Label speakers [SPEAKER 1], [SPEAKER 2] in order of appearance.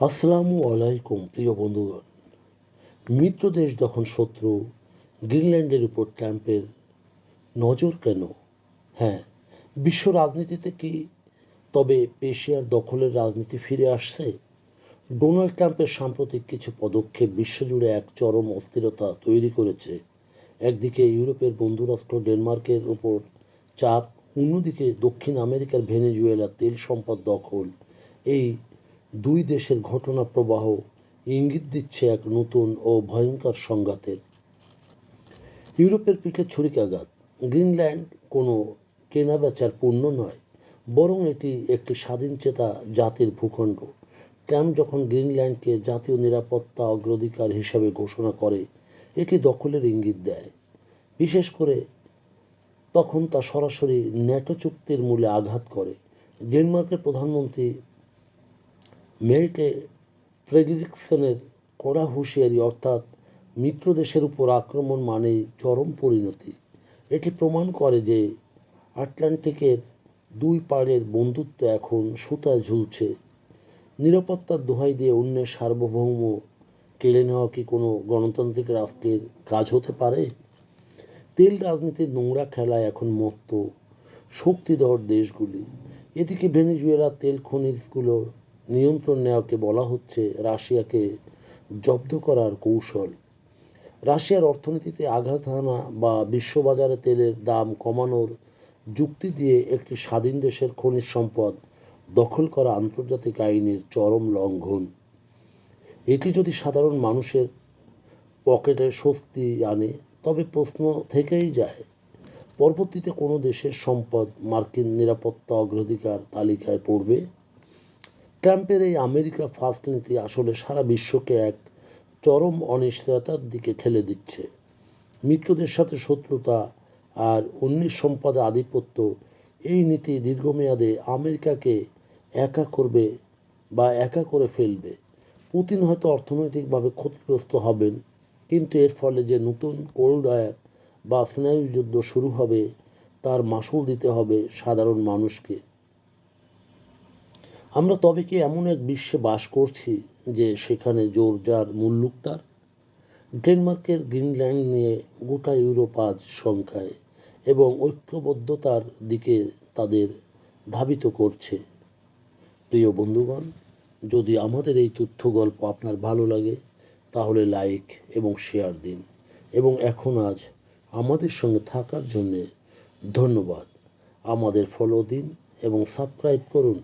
[SPEAKER 1] আসসালামু আলাইকুম, প্রিয় বন্ধুগণ। মিত্র দেশ যখন শত্রু, গ্রিনল্যান্ডের উপর ট্রাম্পের নজর কেন? হ্যাঁ বিশ্ব রাজনীতিতে কি তবে পেশিয়ার দখলের রাজনীতি ফিরে আসছে? ডোনাল্ড ট্রাম্পের সাম্প্রতিক কিছু পদক্ষেপ বিশ্বজুড়ে এক চরম অস্থিরতা তৈরি করেছে। একদিকে ইউরোপের বন্ধুরাষ্ট্র ডেনমার্কের উপর চাপ, অন্যদিকে দক্ষিণ আমেরিকার ভেনেজুয়েলা তেল সম্পদ দখল। এই দুই দেশের ঘটনা প্রবাহ ইঙ্গিত দিচ্ছে এক নতুন ও ভয়ঙ্কর সংঘাতের। ইউরোপের পিঠে ছুরিকাঘাত গ্রিনল্যান্ড কোনো কেনাবেচার পণ্য নয়, বরং এটি একটি স্বাধীনচেতা জাতির ভূখণ্ড। ট্রাম্প যখন গ্রিনল্যান্ডকে জাতীয় নিরাপত্তা অগ্রাধিকার হিসাবে ঘোষণা করে, এটি দখলের ইঙ্গিত দেয়। বিশেষ করে তখন তা সরাসরি ন্যাটো চুক্তির মূলে আঘাত করে। ডেনমার্কের প্রধানমন্ত্রী মেল্টে ফ্রেডরিকসেনের কড়া হুঁশিয়ারি অর্থাৎ মিত্র দেশের উপর আক্রমণ মানেই চরম পরিণতি। এটি প্রমাণ করে যে আটলান্টিকের দুই পাড়ের বন্ধুত্ব এখন সুতায় ঝুলছে। নিরাপত্তার দোহাই দিয়ে অন্যের সার্বভৌম কেড়ে নেওয়া কি কোনো গণতান্ত্রিক রাষ্ট্রের কাজ হতে পারে? তেল রাজনীতির নোংরা খেলায় এখন মত্ত, শক্তিধর দেশগুলি। এদিকে ভেনেজুয়েলা তেল খনিজগুলো নিয়ন্ত্রণ নেওয়াকে বলা হচ্ছে রাশিয়াকে জব্দ করার কৌশল। রাশিয়ার অর্থনীতিতে আঘাত হানা বা বিশ্ববাজারে তেলের দাম কমানোর যুক্তি দিয়ে একটি স্বাধীন দেশের খনিজ সম্পদ দখল করা আন্তর্জাতিক আইনের চরম লঙ্ঘন। এটি যদি সাধারণ মানুষের পকেটে স্বস্তি আনে, তবে প্রশ্ন থেকেই যায়, পরবর্তীতে কোনো দেশের সম্পদ মার্কিন নিরাপত্তা অগ্রাধিকার তালিকায় পড়বে? ট্রাম্পের এই আমেরিকা ফার্স্ট নীতি আসলে সারা বিশ্বকে এক চরম অনিশ্চয়তার দিকে ঠেলে দিচ্ছে। মিত্রদের সাথে শত্রুতা আর অন্যের সম্পদে আধিপত্য, এই নীতি দীর্ঘমেয়াদে আমেরিকাকে একা করবে বা একা করে ফেলবে। পুতিন হয়তো অর্থনৈতিকভাবে ক্ষতিগ্রস্ত হবেন, কিন্তু এর ফলে যে নতুন কোল্ড ওয়ার বা স্নায়ুযুদ্ধ শুরু হবে, তার মাসুল দিতে হবে সাধারণ মানুষকে। আমরা তবে কি এমন এক বিশ্বে বাস করছি যে সেখানে জোর যার মুল্লুক তার? ডেনমার্কের গ্রিনল্যান্ড নিয়ে গোটা ইউরোপ আজ সংখ্যায় এবং ঐক্যবদ্ধতার দিকে তাদের ধাবিত করছে। প্রিয় বন্ধুগণ, যদি আমাদের এই তথ্য গল্প আপনার ভালো লাগে, তাহলে লাইক এবং শেয়ার দিন এবং এখন আজ আমাদের সঙ্গে থাকার জন্যে ধন্যবাদ। আমাদের ফলো দিন এবং সাবস্ক্রাইব করুন।